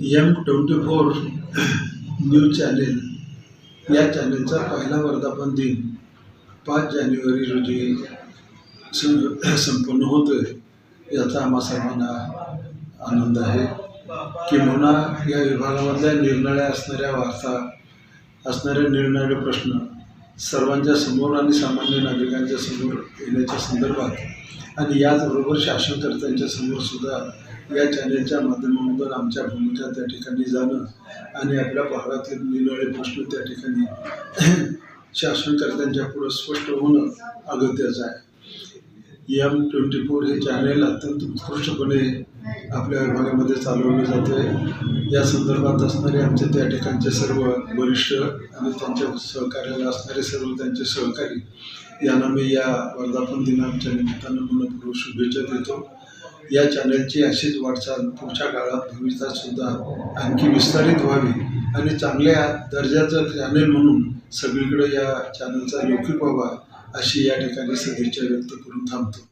M twenty four news channel या चॅनेलचा पहिला वर्धापन दिन पाच जानेवारी रोजी सं संपन्न होतो आहे याचा आम्हा सर्वांना आनंद आहे किंबहुना या विभागामधल्या निरनिळ्या असणाऱ्या वार्ता असणारे निरनिराळे प्रश्न सर्वांच्या समोर आणि सामान्य नागरिकांच्या समोर येण्याच्या संदर्भात आणि याचबरोबर शासनकर्त्यांच्या समोर सुद्धा या चॅनेलच्या माध्यमामधून आमच्या भूमिका त्या ठिकाणी जाणं आणि आपल्या भागातील निरनिराळे प्रश्न त्या ठिकाणी शासनकर्त्यांच्या पुढं स्पष्ट होणं अगत्याचं आहे. एम ट्वेंटी फोर हे चॅनेल अत्यंत उत्कृष्टपणे आपल्या विभागामध्ये चालवलं जाते या संदर्भात असणारे आमचे त्या ठिकाणचे सर्व वरिष्ठ आणि त्यांच्या सहकार्याला असणारे सर्व त्यांचे सहकारी यांना मी या वर्धापन दिनाच्या निमित्तानं मनपूर्वक शुभेच्छा देतो. या चॅनलची अशीच वाटचाल पुढच्या काळात भविष्यात सुद्धा आणखी विस्तारित व्हावी आणि चांगल्या दर्जाचं चॅनेल म्हणून सगळीकडे या चॅनलचा लौकिक व्हावा अशी या ठिकाणी सदिच्छा व्यक्त करून थांबतो.